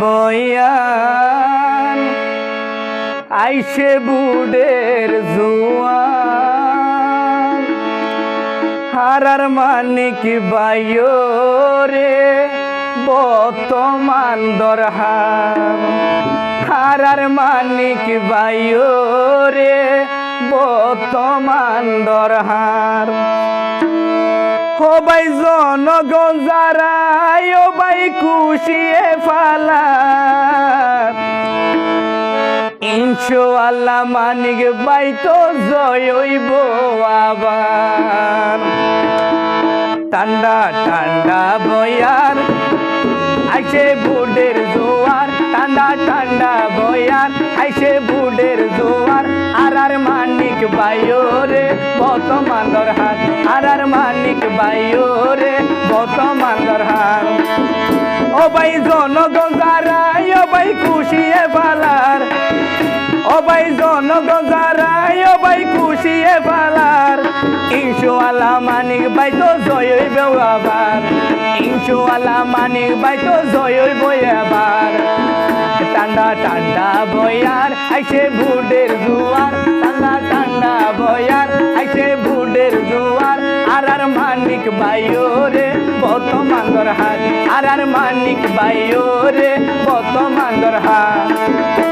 বয়ান, আইসে বুডের জুয়ান। হারার মানিক বাইও রে বর্তমান দরহার হারার মানিক বাইও রে বর্তমান দরহার ভাই জনগণ যারা ও ভাই খুশিয়ে ফালার ইনশো আল্লাহ মানিক ভাই তো জয় হইব আবার। ঠান্ডা ঠান্ডা বয়ার, আইসে বুডের জোয়ার। ঠান্ডা ঠান্ডা বয়ার, আইসে বুডের জোয়ার। আর আর মানিক বাইও রে, বর্তমান দরহার আর আর মানিক বাইও রে বর্তমান দরহার ও ভাই জনগণ যারা ও ভাই খুশিয়ে পালার। ও ভাই জনগণ যারা ও ভাই খুশিয়ে পালার। ইনশো আল্লাহ মানিক ভাই তো জয় হইব আবার। ইনশো মানিক ভাই তো জয় হইব ঠান্ডা ঠান্ডা বয়ার, আইসে বুডের জুয়ার। ঠান্ডা ঠান্ডা বয়ার, আইসে আর মানিক বাইও রে বর্তমান হাত আর আর মানিক বাইও রে বর্তমান দরহার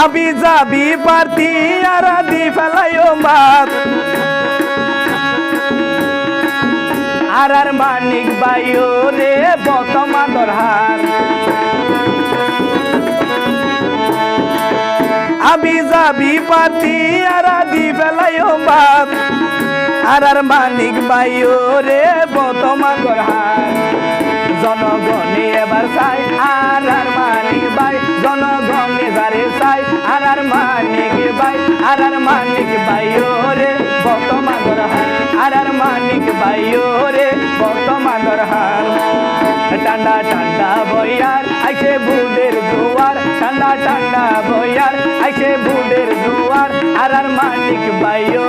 আবি যাবি পারতি আর দি ফেলাইও মাত আর আর মানিক বাইও রে বতমা দরহার আবি যাবি পারতি আর দি ফেলাইও মাত আর আর মানিক বাইও রে বতমা দরহার আর আর মানিক বাইও রে বর্তমান দরহার আর আর মানিক বাইও রে মাগর দরহার ঠান্ডা ঠান্ডা বইয়ার আইসে বুদের দুয়ার। ঠান্ডা ঠান্ডা বইয়ার আইসে বুদের দুয়ার। আর আর মানিক বাইও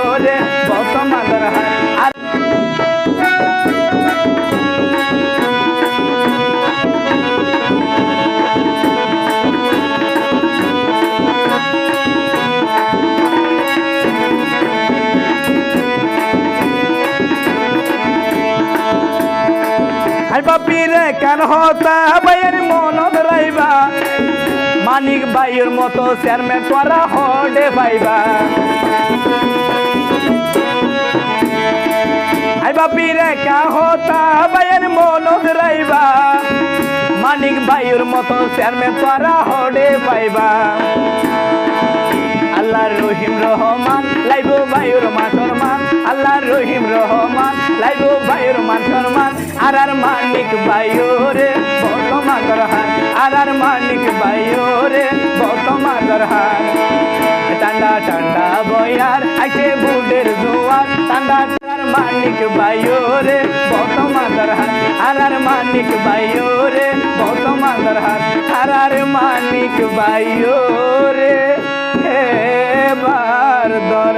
বাপিরে কেন হতা? বাইয়ের মনত রাইবা মানিক বাইয়ের মতো চেয়ারম্যান তোরা হডে পাইবা আই বাপিরে কা হতা? বাইয়ের মনত রাইবা মানিক বাইয়ের মতো চেয়ারম্যান তোরা হডে পাইবা আল্লাহ রহিম রহমান আর আর মানিক ভাইও রে বত মাগর আর আর মানিক ভাইও রে বত মাগর টান্ডা টান্ডা বয়ার আছে বুডের জোয়ার। টান্ডা আর মানিক ভাইও রে বত মাগর আর আর মানিক ভাইও রে বত মাগর আর আর মানিক ভাইও রে, হে বার দর